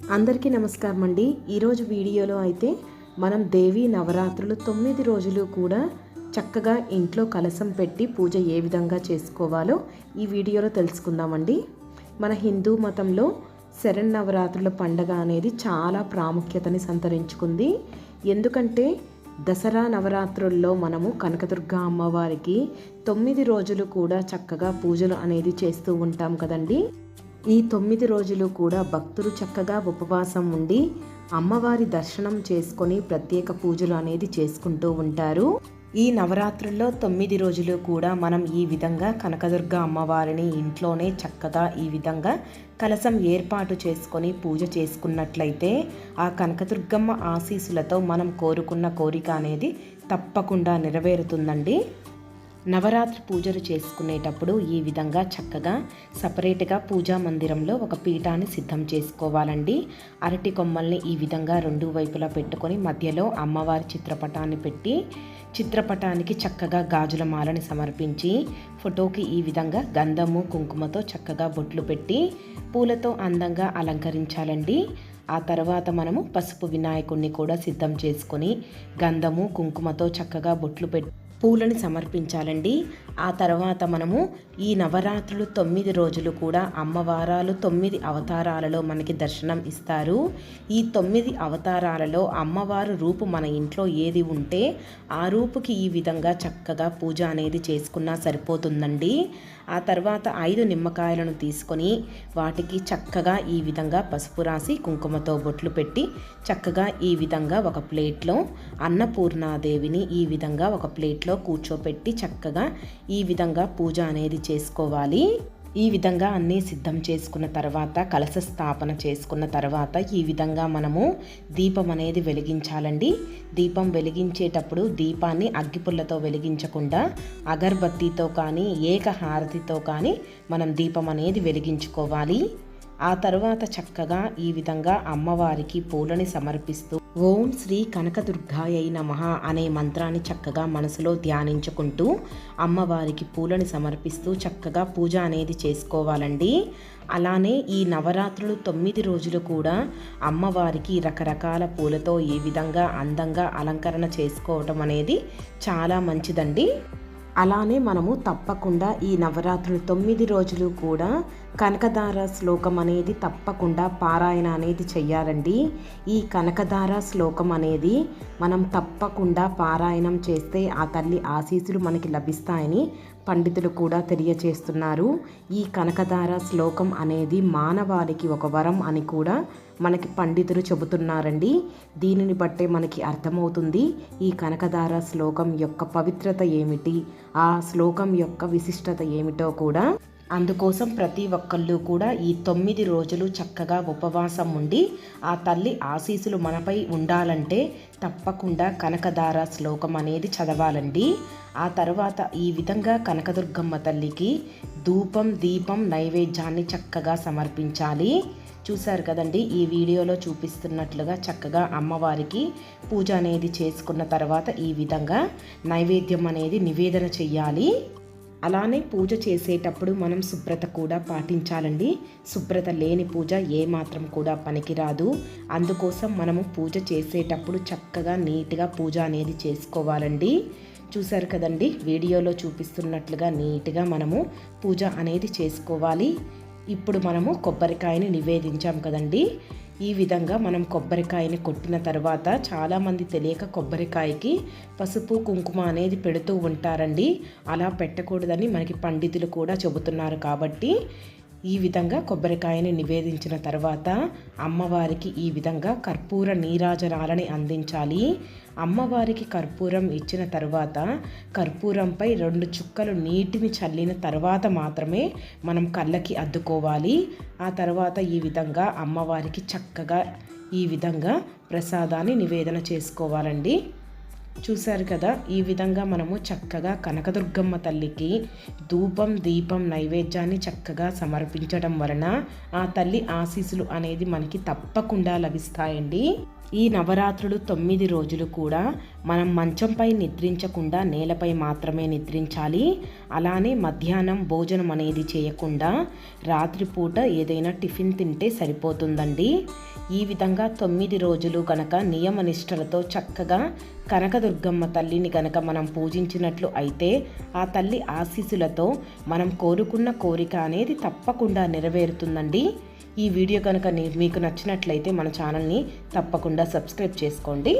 అందరికీ నమస్కారం అండి ఈరోజు వీడియోలో అయితే మనం దేవి నవరాత్రులు తొమ్మిది రోజులు కూడా చక్కగా ఇంట్లో కలసం పెట్టి పూజ ఏ విధంగా చేసుకోవాలో ఈ వీడియోలో తెలుసుకుందామండి. మన హిందూ మతంలో శరన్నవరాత్రుల పండగ అనేది చాలా ప్రాముఖ్యతని సంతరించుకుంది. ఎందుకంటే దసరా నవరాత్రుల్లో మనము కనకదుర్గ అమ్మవారికి తొమ్మిది రోజులు కూడా చక్కగా పూజలు అనేది చేస్తూ ఉంటాం కదండి. ఈ తొమ్మిది రోజులు కూడా భక్తులు చక్కగా ఉపవాసం ఉండి అమ్మవారి దర్శనం చేసుకొని ప్రత్యేక పూజలు అనేది చేసుకుంటూ ఉంటారు. ఈ నవరాత్రుల్లో తొమ్మిది రోజులు కూడా మనం ఈ విధంగా కనకదుర్గ అమ్మవారిని ఇంట్లోనే చక్కగా ఈ విధంగా కలసం ఏర్పాటు చేసుకొని పూజ చేసుకున్నట్లయితే ఆ కనకదుర్గమ్మ ఆశీస్సులతో మనం కోరుకున్న కోరిక అనేది తప్పకుండా నెరవేరుతుందండి. నవరాత్రి పూజలు చేసుకునేటప్పుడు ఈ విధంగా చక్కగా సపరేట్గా పూజా మందిరంలో ఒక పీఠాన్ని సిద్ధం చేసుకోవాలండి. అరటి కొమ్మల్ని ఈ విధంగా రెండు వైపులా పెట్టుకొని మధ్యలో అమ్మవారి చిత్రపటాన్ని పెట్టి చిత్రపటానికి చక్కగా గాజుల మాలని సమర్పించి ఫోటోకి ఈ విధంగా గంధము కుంకుమతో చక్కగా బొట్లు పెట్టి పూలతో అందంగా అలంకరించాలండి. ఆ తర్వాత మనము పసుపు వినాయకుడిని కూడా సిద్ధం చేసుకొని గంధము కుంకుమతో చక్కగా బొట్లు పెట్టి పూలని సమర్పించాలండి. ఆ తర్వాత మనము ఈ నవరాత్రులు తొమ్మిది రోజులు కూడా అమ్మవారాలు తొమ్మిది అవతారాలలో మనకి దర్శనం ఇస్తారు. ఈ తొమ్మిది అవతారాలలో అమ్మవారు రూపు మన ఇంట్లో ఏది ఉంటే ఆ రూపుకి ఈ విధంగా చక్కగా పూజ అనేది చేసుకున్నా సరిపోతుందండి. ఆ తర్వాత ఐదు నిమ్మకాయలను తీసుకొని వాటికి చక్కగా ఈ విధంగా పసుపు రాసి కుంకుమతో బొట్లు పెట్టి చక్కగా ఈ విధంగా ఒక ప్లేట్లో అన్నపూర్ణాదేవిని ఈ విధంగా ఒక ప్లేట్లో కూర్చోపెట్టి చక్కగా ఈ విధంగా పూజ అనేది చేసుకోవాలి. ఈ విధంగా అన్నీ సిద్ధం చేసుకున్న తర్వాత కలశ స్థాపన చేసుకున్న తర్వాత ఈ విధంగా మనము దీపం అనేది వెలిగించాలండి. దీపం వెలిగించేటప్పుడు దీపాన్ని అగ్గిపుల్లతో వెలిగించకుండా అగర్బత్తితో కానీ ఏకహారతితో కానీ మనం దీపం అనేది వెలిగించుకోవాలి. ఆ తర్వాత చక్కగా ఈ విధంగా అమ్మవారికి పూలని సమర్పిస్తూ ఓం శ్రీ కనకదుర్గాయ నమ అనే మంత్రాన్ని చక్కగా మనసులో ధ్యానించుకుంటూ అమ్మవారికి పూలని సమర్పిస్తూ చక్కగా పూజ అనేది చేసుకోవాలండి. అలానే ఈ నవరాత్రులు తొమ్మిది రోజులు కూడా అమ్మవారికి రకరకాల పూలతో ఈ విధంగా అందంగా అలంకరణ చేసుకోవటం అనేది చాలా మంచిదండి. అలానే మనము తప్పకుండా ఈ నవరాత్రులు తొమ్మిది రోజులు కూడా కనకదార శ్లోకం అనేది తప్పకుండా పారాయణ అనేది చెయ్యాలండి. ఈ కనకదార శ్లోకం అనేది మనం తప్పకుండా పారాయణం చేస్తే ఆ తల్లి ఆశీస్సులు మనకి లభిస్తాయని పండితులు కూడా తెలియచేస్తున్నారు. ఈ కనకధార శ్లోకం అనేది మానవాళికి ఒక వరం అని కూడా మనకి పండితులు చెబుతున్నారండి. దీనిని బట్టే మనకి అర్థమవుతుంది ఈ కనకధార శ్లోకం యొక్క పవిత్రత ఏమిటి ఆ శ్లోకం యొక్క విశిష్టత ఏమిటో కూడా. అందుకోసం ప్రతి ఒక్కళ్ళు కూడా ఈ తొమ్మిది రోజులు చక్కగా ఉపవాసం ఉండి ఆ తల్లి ఆశీసులు మనపై ఉండాలంటే తప్పకుండా కనకదార శ్లోకం అనేది చదవాలండి. ఆ తర్వాత ఈ విధంగా కనకదుర్గమ్మ తల్లికి ధూపం దీపం నైవేద్యాన్ని చక్కగా సమర్పించాలి. చూశారు కదండి ఈ వీడియోలో చూపిస్తున్నట్లుగా చక్కగా అమ్మవారికి పూజ అనేది చేసుకున్న తర్వాత ఈ విధంగా నైవేద్యం అనేది నివేదన చెయ్యాలి. అలానే పూజ చేసేటప్పుడు మనం శుభ్రత కూడా పాటించాలండి. శుభ్రత లేని పూజ ఏమాత్రం కూడా పనికిరాదు. అందుకోసం మనము పూజ చేసేటప్పుడు చక్కగా నీట్గా పూజ అనేది చేసుకోవాలండి. చూశారు కదండి వీడియోలో చూపిస్తున్నట్లుగా నీట్గా మనము పూజ అనేది చేసుకోవాలి. ఇప్పుడు మనము కొబ్బరికాయని నివేదించాం కదండి. ఈ విధంగా మనం కొబ్బరికాయని కొట్టిన తర్వాత చాలామంది తెలియక కొబ్బరికాయకి పసుపు కుంకుమ అనేది పెడుతూ ఉంటారండి. అలా పెట్టకూడదని మనకి పండితులు కూడా చెబుతున్నారు కాబట్టి ఈ విధంగా కొబ్బరికాయని నివేదించిన తర్వాత అమ్మవారికి ఈ విధంగా కర్పూర నీరాజనాలని అందించాలి. అమ్మవారికి కర్పూరం ఇచ్చిన తర్వాత కర్పూరంపై రెండు చుక్కలు నీటిని చల్లిన తర్వాత మాత్రమే మనం కళ్ళకి అద్దుకోవాలి. ఆ తర్వాత ఈ విధంగా అమ్మవారికి చక్కగా ఈ విధంగా ప్రసాదాన్ని నివేదన చేసుకోవాలండి. చూశారు కదా ఈ విధంగా మనము చక్కగా కనకదుర్గమ్మ తల్లికి ధూపం దీపం నైవేద్యాన్ని చక్కగా సమర్పించడం వలన ఆ తల్లి ఆశీస్సులు అనేది మనకి తప్పకుండా లభిస్తాయండి. ఈ నవరాత్రులు తొమ్మిది రోజులు కూడా మనం మంచంపై నిద్రించకుండా నేలపై మాత్రమే నిద్రించాలి. అలానే మధ్యాహ్నం భోజనం అనేది చేయకుండా రాత్రిపూట ఏదైనా టిఫిన్ తింటే సరిపోతుందండి. ఈ విధంగా తొమ్మిది రోజులు గనక నియమనిష్టలతో చక్కగా కనకదుర్గమ్మ తల్లిని గనక మనం పూజించినట్లు అయితే ఆ తల్లి ఆశీస్సులతో మనం కోరుకున్న కోరిక అనేది తప్పకుండా నెరవేరుతుందండి. ఈ వీడియో కనుక మీకు నచ్చినట్లయితే మన ఛానల్ని తప్పకుండా సబ్స్క్రైబ్ చేసుకోండి.